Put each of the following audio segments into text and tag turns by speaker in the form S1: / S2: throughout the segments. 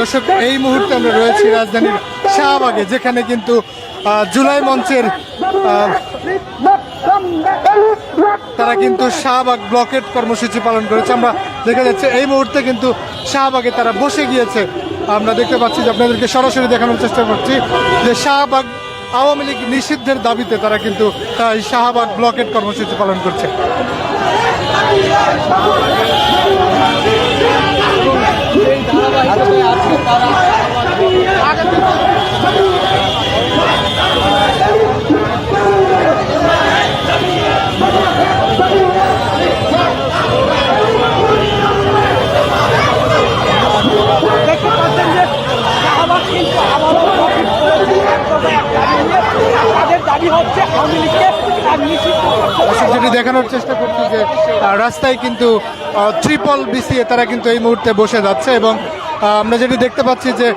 S1: দর্শক, এই মুহূর্তে আমরা রয়েছি রাজধানীর শাহবাগে, যেখানে কিন্তু জুলাই মঞ্চের তারা কিন্তু শাহবাগ ব্লকেট কর্মসূচি পালন করেছে। আমরা দেখা যাচ্ছে এই মুহূর্তে কিন্তু শাহবাগে তারা বসে গিয়েছে। আমরা দেখতে পাচ্ছি যে আপনাদেরকে সরাসরি দেখানোর চেষ্টা করছি যে শাহবাগ আওয়ামী লীগ নিষিদ্ধের দাবিতে তারা কিন্তু শাহবাগ ব্লকেট কর্মসূচি পালন করছে। দেখানোর চেষ্টা করছি যে রাস্তায় কিন্তু ট্রিপল বিসিএ তারা কিন্তু এই মুহূর্তে বসে যাচ্ছে এবং আমরা যেটি দেখতে পাচ্ছি যে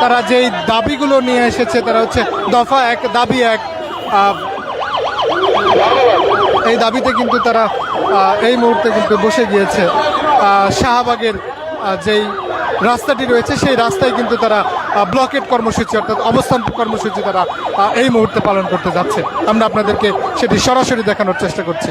S1: তারা যেই দাবিগুলো নিয়ে এসেছে, তারা হচ্ছে দফা এক, দাবি এক। এই দাবিতে কিন্তু তারা এই মুহূর্তে কিন্তু বসে গিয়েছে। শাহবাগের যেই রাস্তাটি রয়েছে, সেই রাস্তায় কিন্তু তারা ব্লকেট কর্মসূচি, অর্থাৎ অবস্থান কর্মসূচি তারা এই মুহূর্তে পালন করতে যাচ্ছে। আমরা আপনাদেরকে সেটি সরাসরি দেখানোর চেষ্টা করছি।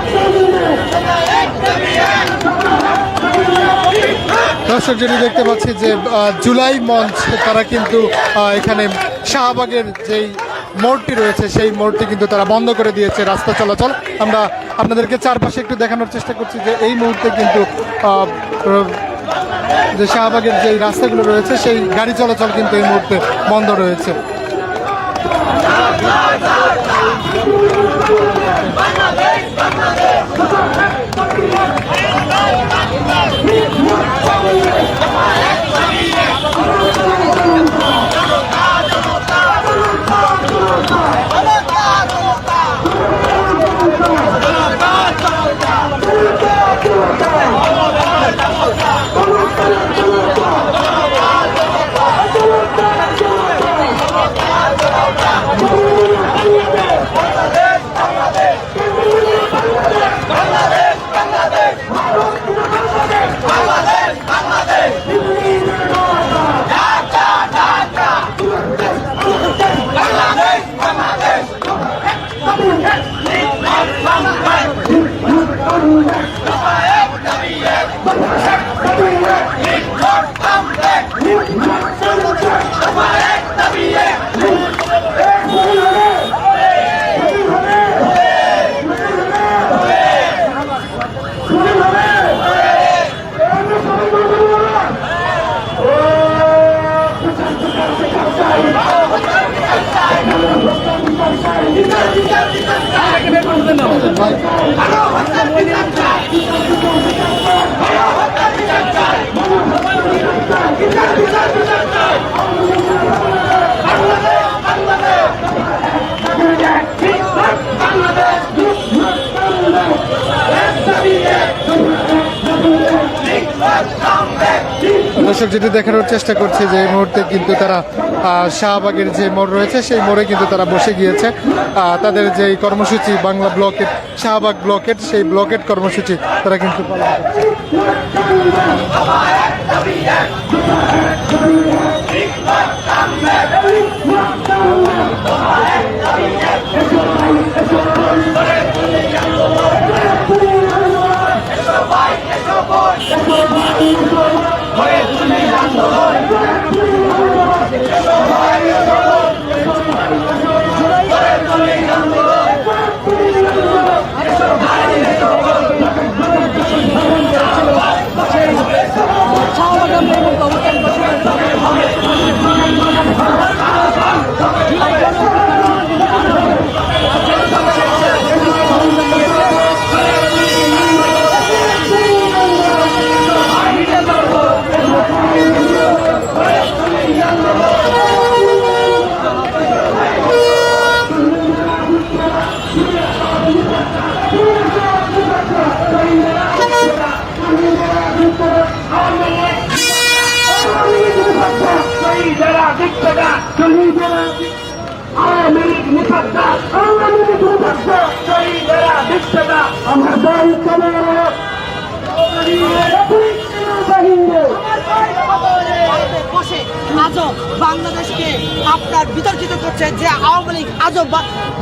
S1: দর্শক, যেটি দেখতে পাচ্ছি যে জুলাই মঞ্চ, তারা কিন্তু এখানে শাহবাগের যেই মোড়টি রয়েছে, সেই মোড়টি কিন্তু তারা বন্ধ করে দিয়েছে রাস্তা চলাচল। আমরা আপনাদেরকে চারপাশে একটু দেখানোর চেষ্টা করছি যে, এই মুহূর্তে কিন্তু যে শাহবাগের যেই রাস্তাগুলো রয়েছে, সেই গাড়ি চলাচল কিন্তু এই মুহূর্তে বন্ধ রয়েছে। Hallelujah. দর্শক যেটি দেখানোর চেষ্টা করছে যে মুহূর্তে কিন্তু তারা শাহবাগের যে মোড় রয়েছে, সেই মোড়ে কিন্তু তারা বসে গিয়েছে। তাদের যে কর্মসূচি বাংলা ব্লকেট শাহবাগ ব্লকেট সেই ব্লকেট কর্মসূচি তারা কিন্তু
S2: শাহবাগ বাংলাদেশকে আপনার বিতর্কিত করছে যে আওয়ামী লীগ আজও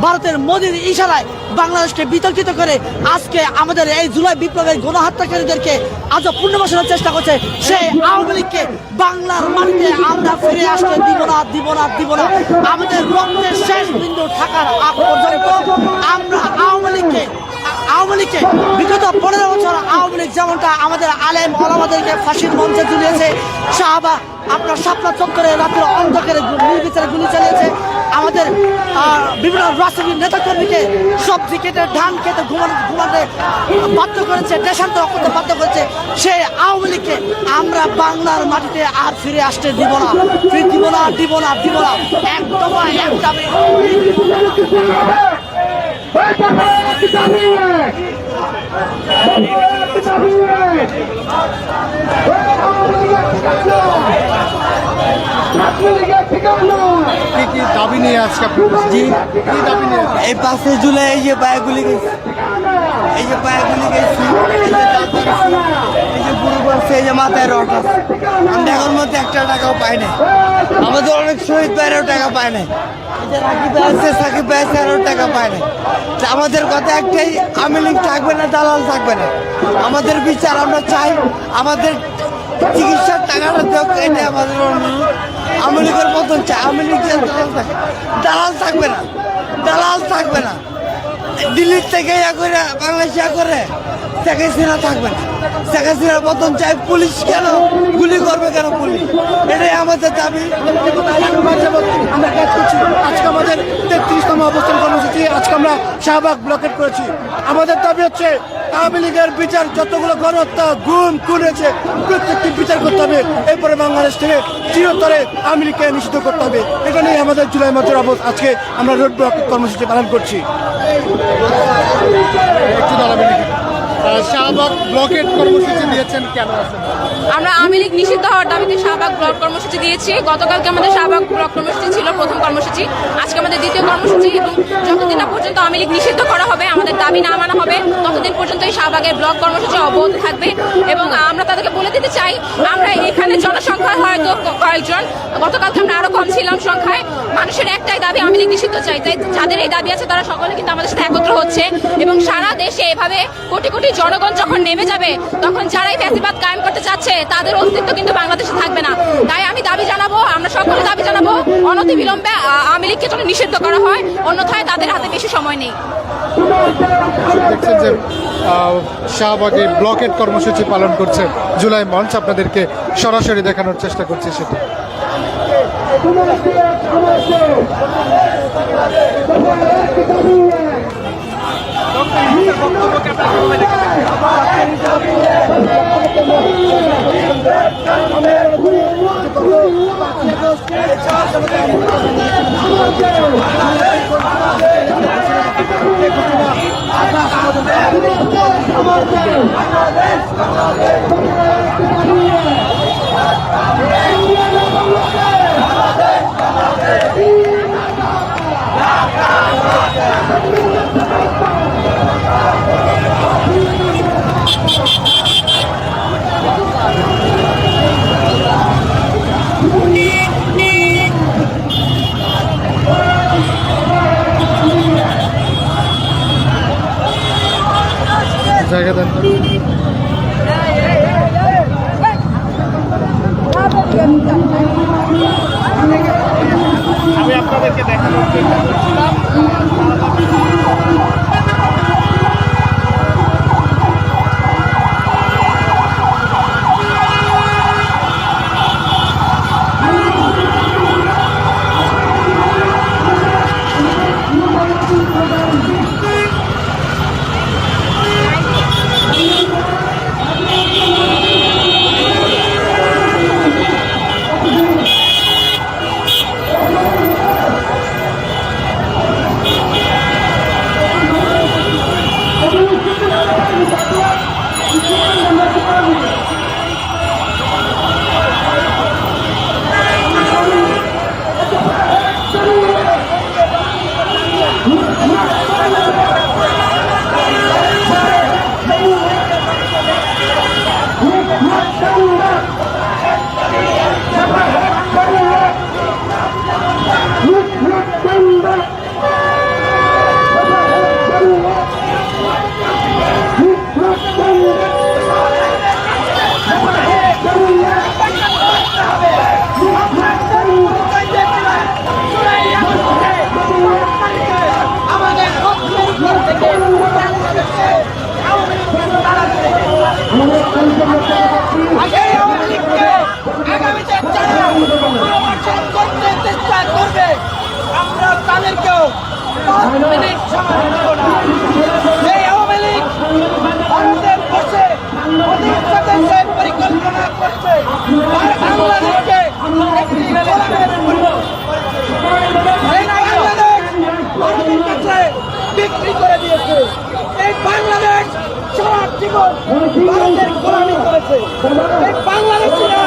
S2: ভারতের মোদীর ইশারায় বাংলাদেশকে বিতর্কিত করে আজকে আমাদের এই জুলাই বিপ্লবের গণহত্যাকারীদেরকে আজও পুনর্বাসনের চেষ্টা করছে। সেই আওয়ামী লীগকে বাংলার মাটিতে আমরা ফিরে আসতে দিব না দিব না দিব না। আমাদের রক্তের শেষ বিন্দু থাকার আগ পর্যন্ত আমরা আওয়ামী লীগকে আওয়ামী বিগত পনেরো বছর আওয়ামী লীগ যেমনটা আমাদের আলেম ওলামাদেরকে ফাঁসির মঞ্চে ঝুলিয়েছে শাহবা আপনার শাপলা চক্করে রাত্রে অন্ধকারে নির্বিচারে গুলি চালিয়েছে। আমাদের বিভিন্ন রাজনৈতিক নেতাকর্মীকে সবজি কেটে ধান খেতে ঘুমানো ঘুমাতে বাধ্য করেছে, দেশান্তর করতে বাধ্য করেছে। সেই আওয়ামী লীগকে আমরা বাংলার মাটিতে আর ফিরে আসতে দিব না। ফিরে দিব না দিব না দিব না। একদম এক দাবি।
S1: কি দাবি নিয়ে আজকে জি নিয়ে
S3: এই জুলাই এই যে পায়াগুলি গেছে। এই যে পায়াগুলি গেছি, এই যে করছে এই যে মাথায় রট আছে আমরা এখন মধ্যে একটা টাকাও পাই নাই আমাদের অনেক শহীদ ভাইরাও টাকা পায় আছে সাকিব টাকা পায় তা আমাদের কথা একটাই লীগ থাকবে না দালাল থাকবে না আমাদের বিচার আমরা চাই। আমাদের চিকিৎসার টাকাটা দেখ আমাদের অনুরোধ লীগের মতন চাই আওয়ামী লীগ দালাল থাকে দালাল থাকবে না। দালাল থাকবে না। দিল্লির থেকে ইয়া করে বাংলাদেশ ইয়া করে শেখ হাসিনা থাকবে না। শেখ হাসিনার মতন চাই, পুলিশ কেন গুলি করবে কেন পুলিশ? এটাই আমাদের দাবি।
S4: আমরা কাজ করছি। আজকে আমাদের তেত্রিশতম অবস্থান কর্মসূচি, আজকে আমরা শাহবাগ ব্লকেট করেছি। আমাদের দাবি হচ্ছে, আওয়ামী লীগের বিচার যতগুলো গণহত্যা, গুম হয়েছে, প্রত্যেকটি বিচার করতে হবে। এরপরে বাংলাদেশ থেকে চিরতরে লীগকে নিষিদ্ধ করতে হবে। এটা নিয়ে আমাদের জুলাই মাসের অবস্থা আজকে আমরা রোড ব্লকেট কর্মসূচি পালন করছি।
S1: শাহবাগ ব্লকেট কর্মসূচি দিয়েছেন কেন
S5: আমরা আওয়ামী লীগ নিষিদ্ধ হওয়ার দাবিতে শাহবাগ ব্লক কর্মসূচি দিয়েছি। গতকালকে আমাদের শাহবাগ ব্লক কর্মসূচি ছিল প্রথম কর্মসূচি। আজকে আমাদের দ্বিতীয় কর্মসূচি এবং যতদিন না পর্যন্ত আওয়ামী লীগ নিষিদ্ধ করা হবে, আমাদের দাবি না মানা হবে, ততদিন পর্যন্ত এই শাহবাগের ব্লক কর্মসূচি অব্যাহত থাকবে এবং আমরা তাদেরকে বলে দিতে চাই, আমরা এখানে জনসংখ্যা হয়তো কয়েকজন, গতকালকে আমরা আরও কম ছিলাম সংখ্যায়। মানুষের একটাই দাবি আওয়ামী লীগ নিষিদ্ধ চাই। তাই যাদের এই দাবি আছে, তারা সকলে কিন্তু আমাদের সাথে একত্র হচ্ছে এবং সারা দেশে এভাবে কোটি কোটি জনগণ যখন নেমে যাবে তখন যারাই ফ্যাসিবাদ কায়েম করতে চাচ্ছে তাদের অস্তিত্ব কিন্তু বাংলাদেশে থাকবে না তাই আমি দাবি জানাব আমরা সকলে দাবি জানাব অনতি বিলম্বে আওয়ামী লীগকে যেন নিষিদ্ধ করা হয় অন্যথায় তাদের হাতে বেশি সময় নেই
S1: দেখছেন যে শাহবাগে ব্লকেট কর্মসূচি পালন করছে জুলাই মঞ্চ আপনাদেরকে সরাসরি দেখানোর চেষ্টা করছে সেটা জায়গা দেন
S4: আমি আপনাদেরকে দেখানোর
S2: প্রতিষ্ঠাদের পরিকল্পনা করছে বাংলাদেশ বিক্রি করে দিয়েছে এই বাংলাদেশ সারা জীবন ভারতের করেছে এই বাংলাদেশিরা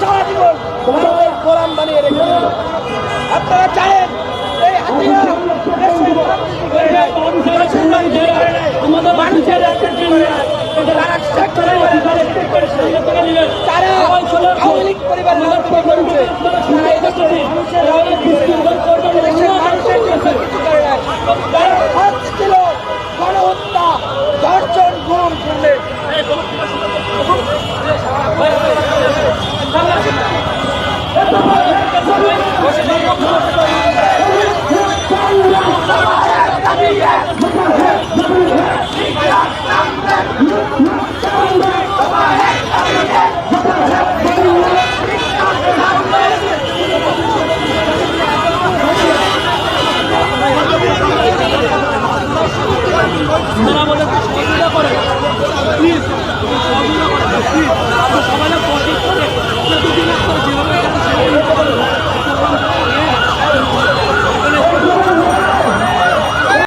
S2: সারা জীবন ভারতের গোলাম বানিয়ে রেখেছে আপনারা জানেন এই হাতিয়ার দেশের রাজনীতি করে নাই। আমাদের মানুষের রাজনীতি করে নাই। তারা শেখ পরিবারের রাজনীতি করেছে। তারা আওয়ামী লীগ করেছে।